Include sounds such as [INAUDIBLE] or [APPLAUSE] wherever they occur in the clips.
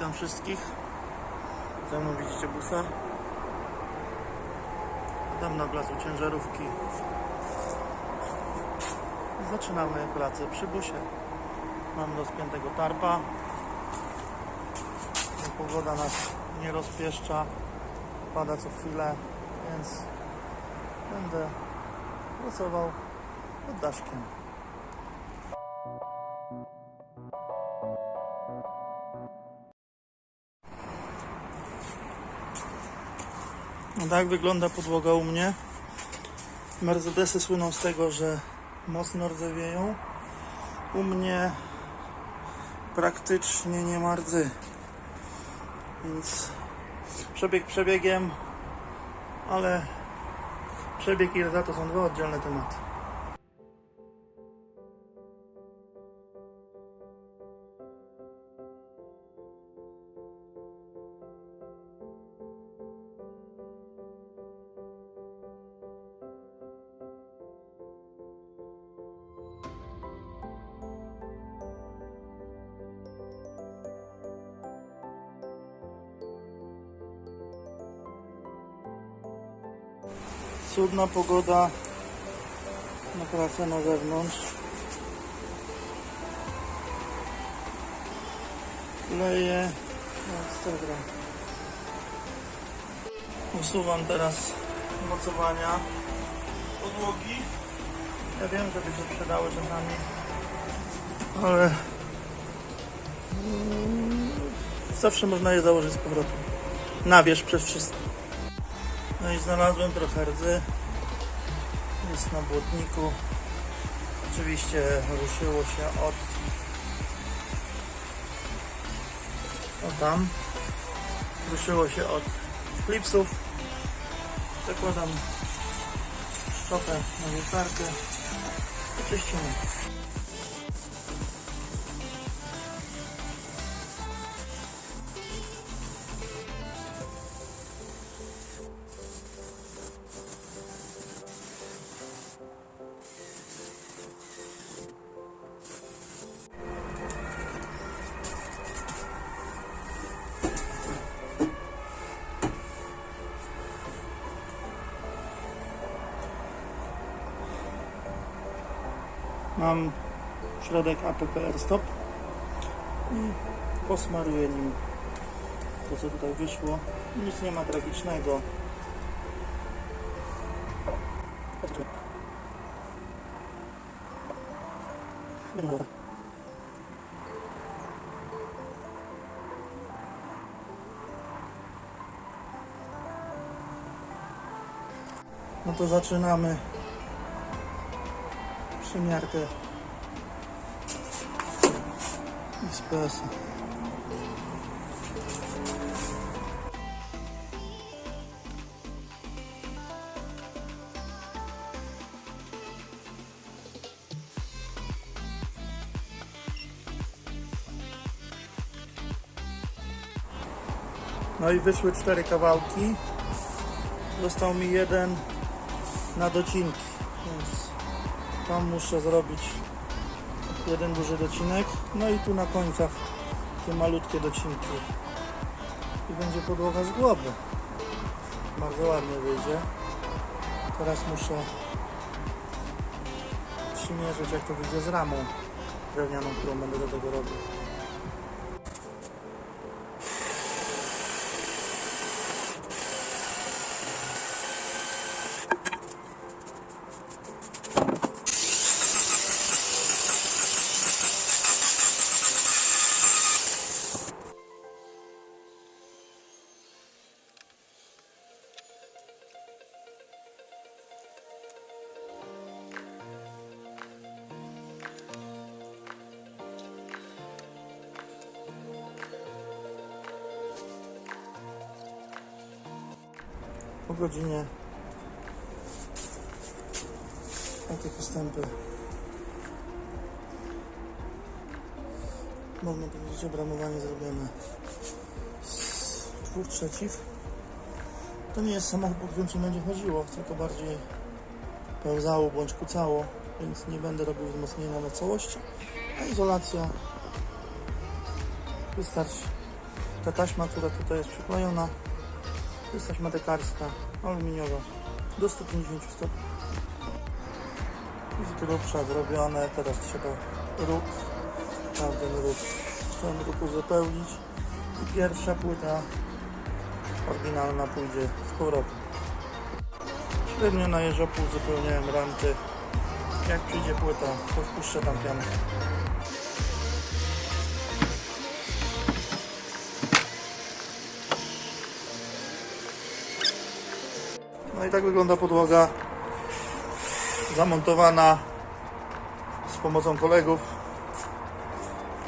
Witam wszystkich. Za mną widzicie busa. Tam na placu ciężarówki. Zaczynamy pracę przy busie. Mam rozpiętego tarpa. Pogoda nas nie rozpieszcza. Pada co chwilę, więc będę pracował pod daszkiem. Tak wygląda podłoga u mnie. Mercedesy słyną z tego, że mocno rdzewieją. U mnie praktycznie nie ma rdzy. Więc przebieg przebiegiem, ale przebieg i rdza to są dwa oddzielne tematy. Cudna pogoda na pracę na zewnątrz. Leje Instagram. Usuwam teraz mocowania podłogi. Ja wiem, że by się przydały czasami, ale zawsze można je założyć z powrotem. Na wierzch przez wszystko. No i znalazłem trochę rdzy. Jest na błotniku. Oczywiście ruszyło się od o tam. Ruszyło się od klipsów. Zakładam szczotę na wietarkę i środek APPR Stop i posmaruję nim to co tutaj wyszło. Nic nie ma tragicznego. No to zaczynamy przymiarkę No i wyszły cztery kawałki. Został mi jeden na docinki, więc tam muszę zrobić jeden duży docinek. No i tu na końcach te malutkie docinki. I będzie podłoga z głowy. Bardzo ładnie wyjdzie. Teraz muszę przymierzyć jak to wyjdzie z ramą drewnianą, którą będę do tego robił. Godzinie. Takie postępy? Można powiedzieć obramowanie zrobione. Z dwóch trzecich? To nie jest samochód, po którym się będzie chodziło. Tylko bardziej pełzało bądź kucało więc nie będę robił wzmocnienia na całości a izolacja. Wystarczy. Ta taśma, która tutaj jest przyklejona, jest taśma dekarska, aluminiowa, do 150 stopni. Z grubsza zrobione, teraz trzeba róg, tamten róg, ten róg uzupełnić i pierwsza płyta oryginalna pójdzie z powrotem. Średnio na jeżopu uzupełniałem ranty. Jak przyjdzie płyta, to wpuszczę tam piankę. No i tak wygląda podłoga zamontowana z pomocą kolegów.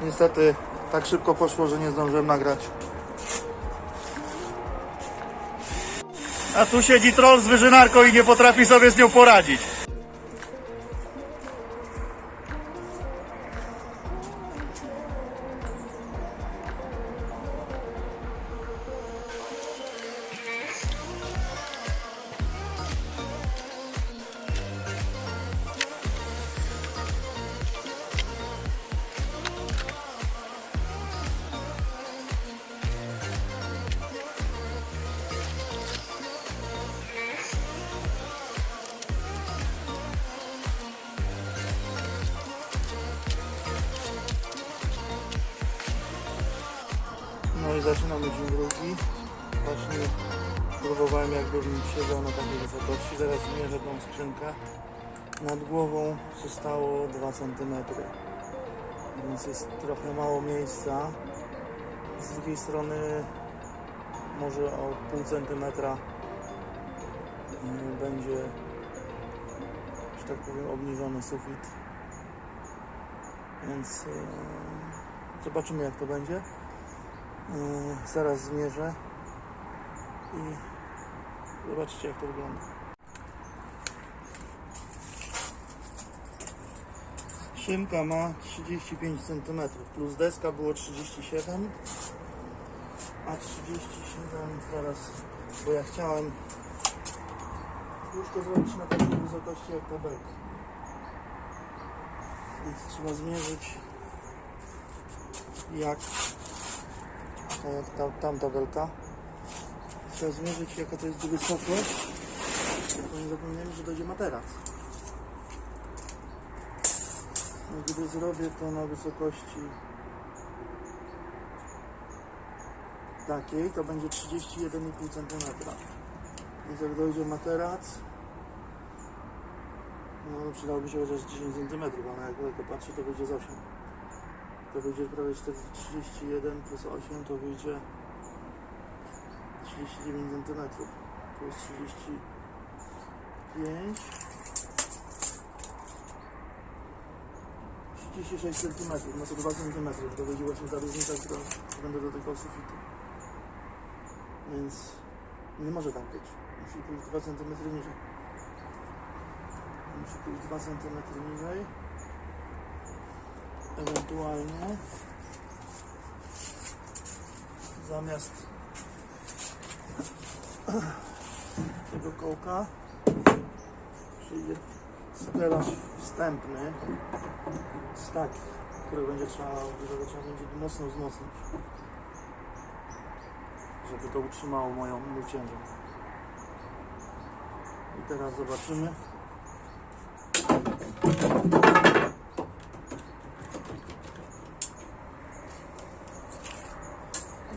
Niestety tak szybko poszło, że nie zdążyłem nagrać. A tu siedzi troll z wyżynarką i nie potrafi sobie z nią poradzić. Zaczynamy dzień drugi. Właśnie próbowałem jakbym siedział na takiej wysokości. Teraz zmierzę tą skrzynkę. Nad głową zostało 2 cm. Więc jest trochę mało miejsca. Z drugiej strony może o pół centymetra będzie, że tak powiem, obniżony sufit. Więc e, zobaczymy jak to będzie. Zaraz zmierzę i zobaczycie jak to wygląda. Szynka ma 35 cm plus deska było 37 a 37 teraz, bo ja chciałem łóżko zrobić na takiej wysokości jak ta belka więc trzeba zmierzyć jak tak jak tam, tamta belka. Trzeba zmierzyć jaka to jest wysokość. Bo nie zapomniałem, że dojdzie materac. No, gdy zrobię to na wysokości takiej, to będzie 31,5 cm. Więc jak dojdzie materac, no przydałoby się chociaż 10 cm, ale jak tylko patrzę, to będzie z 8 to wyjdzie prawie 40 31 plus 8 to wyjdzie 39 cm to jest 35 36 cm no to 2 cm to wyjdzie właśnie ta różnica którą będę dotykał sufitu. Więc nie może tak być. Musi pójść 2 cm niżej. Musi pójść 2 cm niżej ewentualnie. Zamiast [CLEARS THROAT] tego kołka przyjdzie stelaż wstępny z takich, który będzie trzeba, którego trzeba będzie mocno wzmocnić żeby to utrzymało moją mój ciężar. I teraz zobaczymy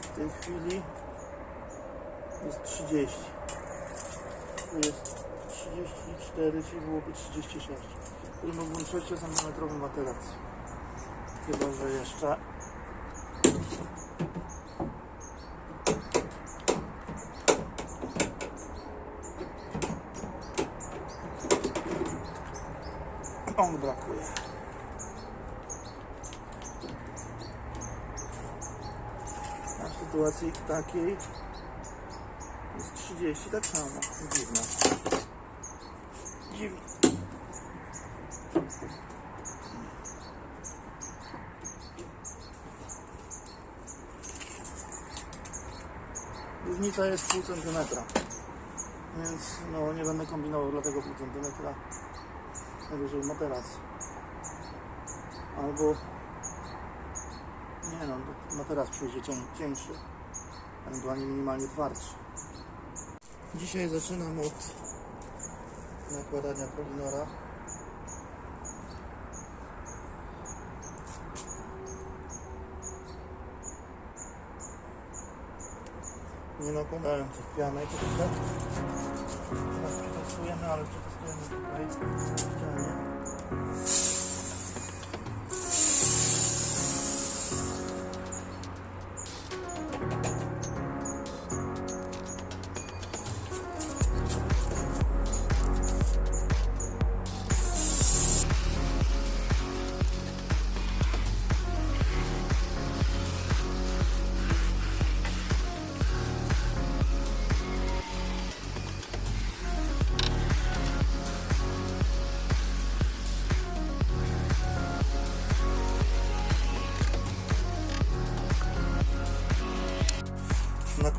w tej chwili jest 30. Tu jest 34, czyli byłoby 36. Czyli mógłbym 6 cm materac. Chyba, że jeszcze on brakuje. A w sytuacji takiej jest 30, tak samo. Dziwne. Dziwne. Różnica jest pół centymetra. Więc no nie będę kombinował dla tego pół centymetra. Najwyżej materac. Albo nie no, materac przyjdzie cień, cieńszy. Ewentualnie minimalnie twardszy. Dzisiaj zaczynam od nakładania polinora. Nie nakładałem tych pianek, tylko tak przetestujemy, ale przetestujemy tutaj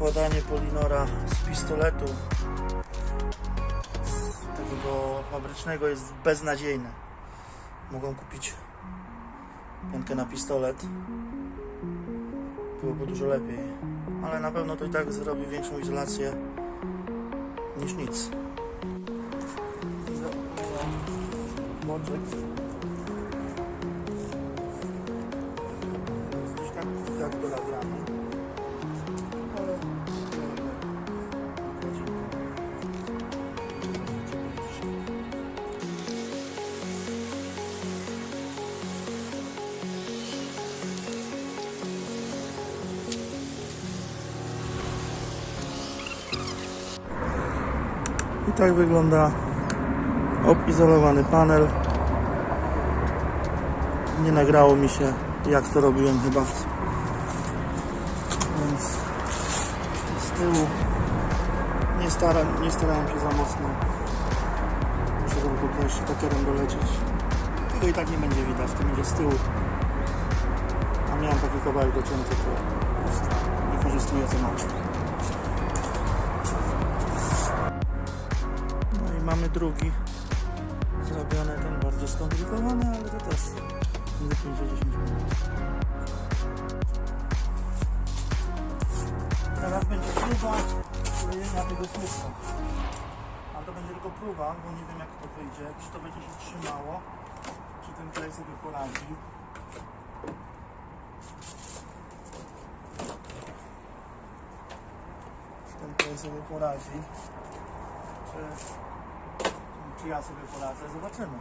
nakładanie polinora z pistoletu z tego fabrycznego jest beznadziejne. Mogą kupić piankę na pistolet. Byłoby dużo lepiej. Ale na pewno to i tak zrobi większą izolację niż nic. Moczek. I tak wygląda obizolowany panel. Nie nagrało mi się jak to robiłem chyba. Więc z tyłu nie, staram, nie starałem się za mocno. Muszę tylko jeszcze takierem dolecieć. Tego i tak nie będzie widać, to będzie z tyłu. A miałem taki kawałek docięty, to nie korzystuję za mało. Drugi zrobiony, ten bardziej skomplikowany, ale to też nie 5-10 minut. Teraz będzie próba klejenia tego słupka. A to będzie tylko próba, bo nie wiem jak to wyjdzie, czy to będzie się trzymało, czy ten klej sobie poradzi. Czy ten klej sobie poradzi, czy, ja sobie poradzę, zobaczymy.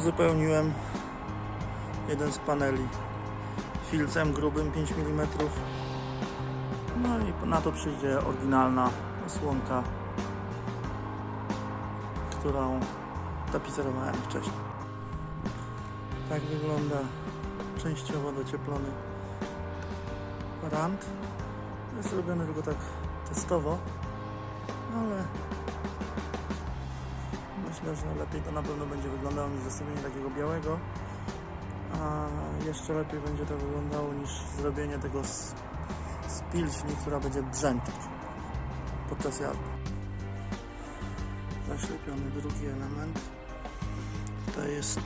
Uzupełniłem jeden z paneli filcem grubym 5 mm. No i na to przyjdzie oryginalna osłonka, którą tapicerowałem wcześniej. Tak wygląda częściowo docieplony rand. Jest zrobiony tylko tak testowo, ale Myślę, że lepiej to na pewno będzie wyglądało niż zostawienie takiego białego. A jeszcze lepiej będzie to wyglądało niż zrobienie tego z, z pilśni, która będzie brzęczeć podczas jazdy. Zaślepiony drugi element. To jest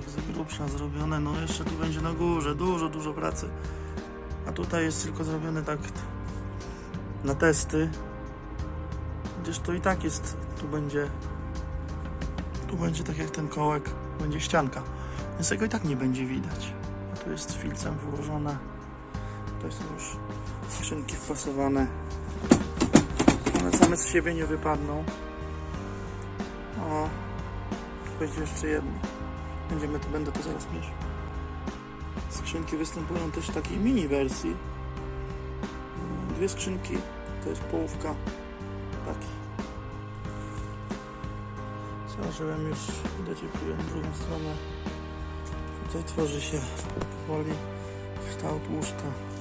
tak z grubsza zrobione. No jeszcze tu będzie na górze dużo, dużo pracy. A tutaj jest tylko zrobiony tak na testy. Gdzież to i tak jest, tu będzie tu będzie tak jak ten kołek, będzie ścianka. Więc tego i tak nie będzie widać. A tu jest filcem wyłożone. To są już skrzynki wpasowane. One same z siebie nie wypadną. O, tu będzie jeszcze jedno. Będziemy to, będę to zaraz mieszał. Skrzynki występują też w takiej mini wersji. Dwie skrzynki, to jest połówka taki. Założyłem już, dociepliłem drugą stronę. Tutaj tworzy się powoli kształt łóżka.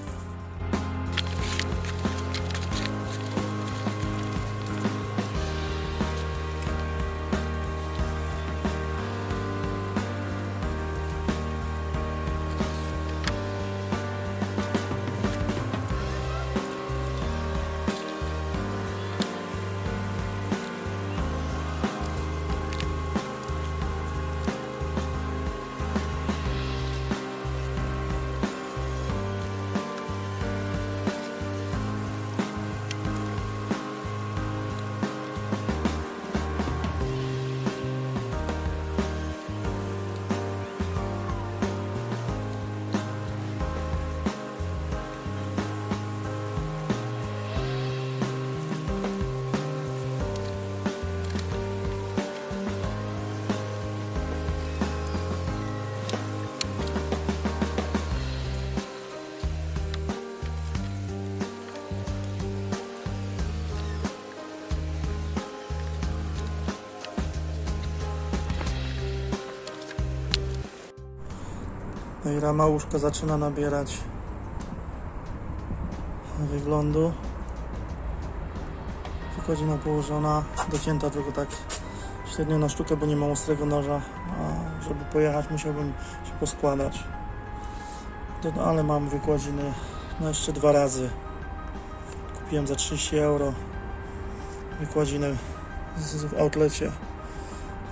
No rama łóżka zaczyna nabierać wyglądu. Wychodzina położona, docięta tylko tak średnio na sztukę, bo nie mam ostrego noża. A żeby pojechać musiałbym się poskładać. To- no, Ale mam wykładziny no jeszcze dwa razy. Kupiłem za 30 euro wykładzinę w outlecie.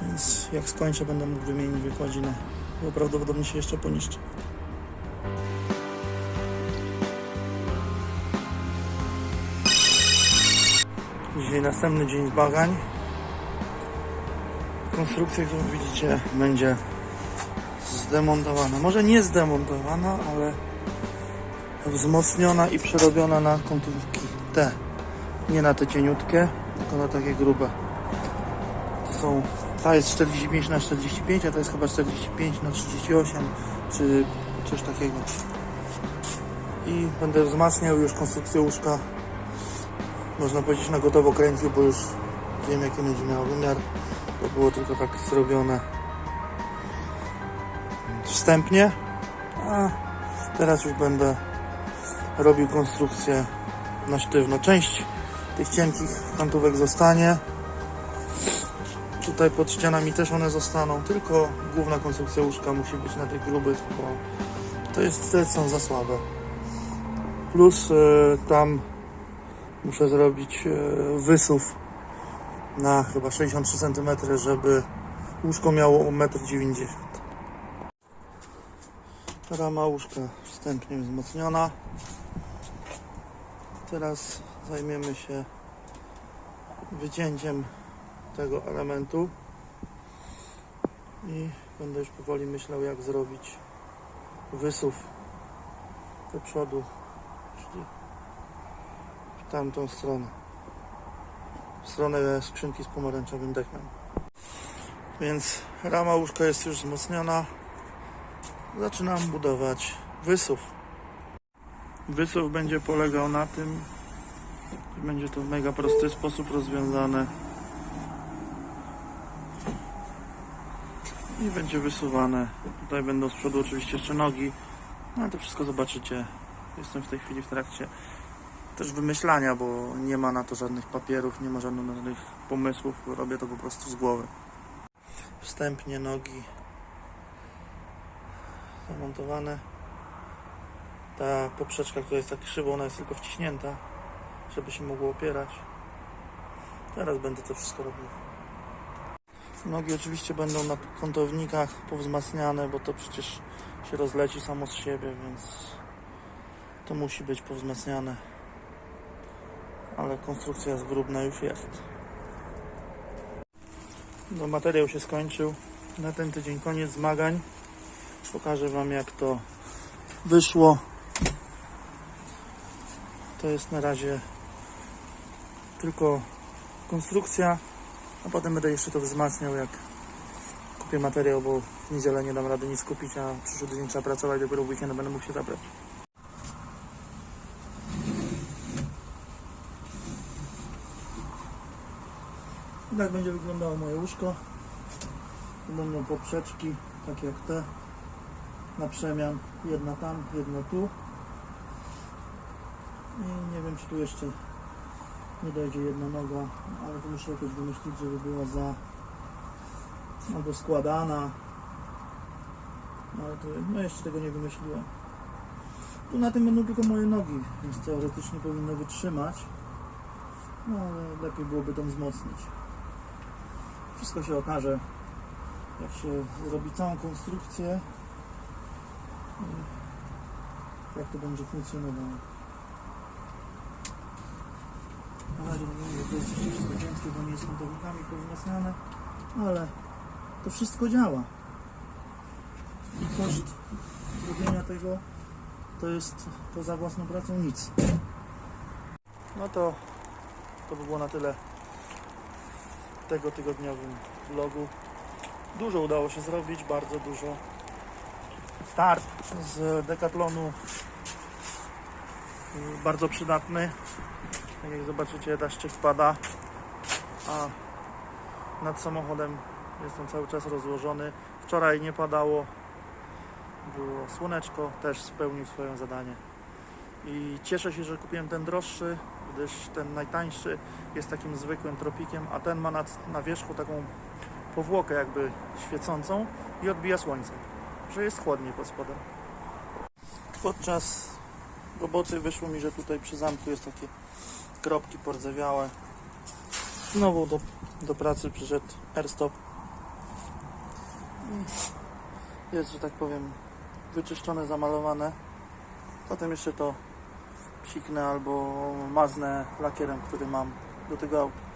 Więc jak skończę będę mógł wymienić wykładzinę bo prawdopodobnie się jeszcze poniszczy. Dzisiaj następny dzień zbagań. Konstrukcja, którą widzicie, będzie zdemontowana. Może nie zdemontowana, ale wzmocniona i przerobiona na końcówki te. Nie na te cieniutkie, tylko na takie grube. To są ta jest 45 na 45, a to jest chyba 45 na 38, czy coś takiego. I będę wzmacniał już konstrukcję łóżka. Można powiedzieć na gotowo kręcił, bo już wiem jaki będzie miał wymiar. To było tylko tak zrobione wstępnie. A teraz już będę robił konstrukcję na sztywno. Część tych cienkich kantówek zostanie. Tutaj pod ścianami też one zostaną, tylko główna konstrukcja łóżka musi być na tych grubych, bo to jest, te są za słabe. Plus e, tam muszę zrobić e, wysuw na chyba 63 cm, żeby łóżko miało 1,90 m. Rama łóżka wstępnie wzmocniona. Teraz zajmiemy się wycięciem tego elementu. I będę już powoli myślał jak zrobić wysuw do przodu czyli w tamtą stronę. W stronę skrzynki z pomarańczowym dechem. Więc rama łóżka jest już wzmocniona. Zaczynam budować wysuw. Wysuw będzie polegał na tym będzie to w mega prosty sposób rozwiązane i będzie wysuwane. Tutaj będą z przodu oczywiście jeszcze nogi, no ale to wszystko zobaczycie. Jestem w tej chwili w trakcie też wymyślania, bo nie ma na to żadnych papierów, nie ma żadnych pomysłów, robię to po prostu z głowy. Wstępnie nogi zamontowane. Ta poprzeczka, która jest tak krzywo, ona jest tylko wciśnięta, żeby się mogło opierać. Teraz będę to wszystko robił. Nogi oczywiście będą na kątownikach powzmacniane, bo to przecież się rozleci samo z siebie, więc to musi być powzmacniane. Ale konstrukcja zgrubna już jest. No, materiał się skończył. Na ten tydzień koniec zmagań. Pokażę Wam jak to wyszło. To jest na razie tylko konstrukcja. A potem będę jeszcze to wzmacniał, jak kupię materiał, bo w niedzielę nie dam rady nic kupić, a przyszły tydzień trzeba pracować, dopiero w weekend będę mógł się zabrać. I tak będzie wyglądało moje łóżko. Tu będą poprzeczki, tak jak te, na przemian. Jedna tam, jedna tu. I nie wiem, czy tu jeszcze nie dojdzie jedna noga, ale muszę jakoś wymyślić, żeby była za albo składana. No, ale to, no jeszcze tego nie wymyśliłem. Tu na tym będą tylko moje nogi, więc teoretycznie powinno wytrzymać. No ale lepiej byłoby to wzmocnić. Wszystko się okaże, jak się zrobi całą konstrukcję, jak to będzie funkcjonowało. Mówię, to jest wszystko ciężkie, bo nie jest kątownikami powzmacniane, ale to wszystko działa. Koszt robienia tego to jest to za własną pracą nic. No to to by było na tyle w tego tygodniowym vlogu. Dużo udało się zrobić, bardzo dużo. Start z Decathlonu y, bardzo przydatny. Tak jak zobaczycie, deszczyk pada, a nad samochodem jest on cały czas rozłożony. Wczoraj nie padało, było słoneczko, też spełnił swoje zadanie. I cieszę się, że kupiłem ten droższy, gdyż ten najtańszy jest takim zwykłym tropikiem, a ten ma na, na wierzchu taką powłokę jakby świecącą i odbija słońce, że jest chłodniej pod spodem. Podczas roboty wyszło mi, że tutaj przy zamku jest takie kropki pordzewiałe. Znowu do, do pracy przyszedł airstop. Jest, że tak powiem, wyczyszczone, zamalowane. Potem jeszcze to psiknę albo maznę lakierem, który mam do tego auta.